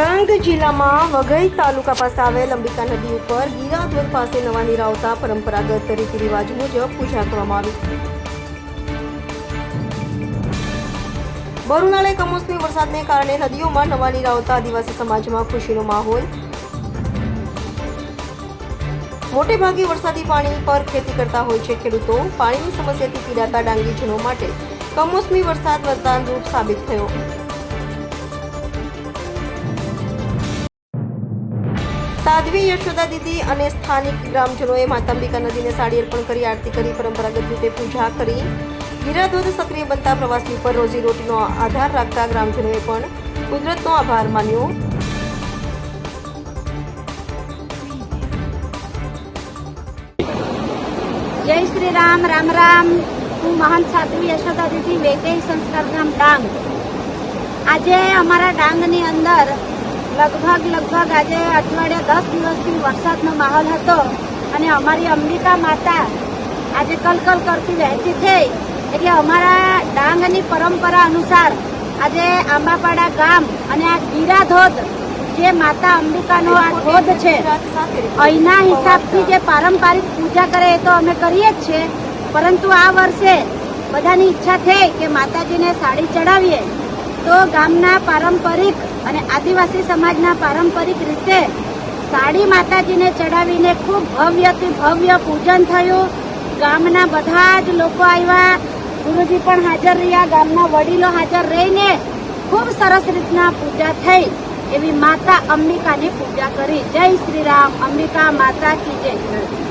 ડાંગ જિલ્લામાં વઘઈ તાલુકા પાસે આવેલ અંબિકા નદી ઉપર ગીરાધોર પાસે નવા નીર પરંપરાગત રીતિ રિવાજ મુજબ પૂજા કરવામાં આવી. બરુનાળે કમોસમી વરસાદને કારણે નદીઓમાં નવા નીર આદિવાસી સમાજમાં ખુશીનો માહોલ. મોટે ભાગે વરસાદી પાણી પર ખેતી કરતા હોય છે ખેડૂતો. પાણીની સમસ્યાથી પીડાતા ડાંગીજનો માટે કમોસમી વરસાદ વરદાનરૂપ સાબિત થયો. સાધ્વી યશોદા દીદી અને સ્થાનિક ગ્રામજનોએ માતાંબિકા નદીને સાડી અર્પણ કરી, આરતી કરી, પરંપરાગત રીતે પૂજા કરી. ગિરાધોધ સક્રિય બનતા પ્રવાસી ઉપર રોજીરોટીનો આધાર રાખતા ગ્રામજનોએ પણ કુદરતનો આભાર માન્યો. જય શ્રી રામ રામ રામ. હું મહાન સાધ્વી યશોદા દીદી વૈદેહી સંસ્કાર ધામ ડાંગ. આજે અમારા ડાંગની અંદર લગભગ લગભગ આજે અઠવાડિયા દસ દિવસથી વરસાદનો માહોલ હતો અને અમારી અંબિકા માતા આજે કલકલ કરતી વહેતી થઈ. એટલે અમારા ડાંગની પરંપરા અનુસાર આજે આંબાપાડા ગામ અને આ ગીરા ધોધ જે માતા અંબિકાનો આ ધોધ છે, અહીંના હિસાબથી જે પારંપરિક પૂજા કરે એ તો અમે કરીએ જ છીએ. પરંતુ આ વર્ષે બધાની ઈચ્છા થઈ કે માતાજીને સાડી ચડાવીએ. તો ગામના પારંપરિક અને આદિવાસી સમાજના પારંપરિક રીતે સાડી માતાજીને ચડાવીને ખૂબ ભવ્યથી ભવ્ય પૂજન થયું. ગામના બધા જ લોકો આવ્યા. ગુરુજી પણ હાજર રહ્યા. ગામના વડીલો હાજર રહીને ખૂબ સરસ રીતના પૂજા થઈ. એવી માતા અંબિકાની પૂજા કરી. જય શ્રી રામ. અંબિકા માતા કી જય.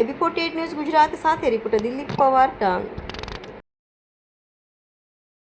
રિપોર્ટેડ ન્યૂઝ ગુજરાત સાથે રિપોર્ટર દિલીપ પવાર ડાંગ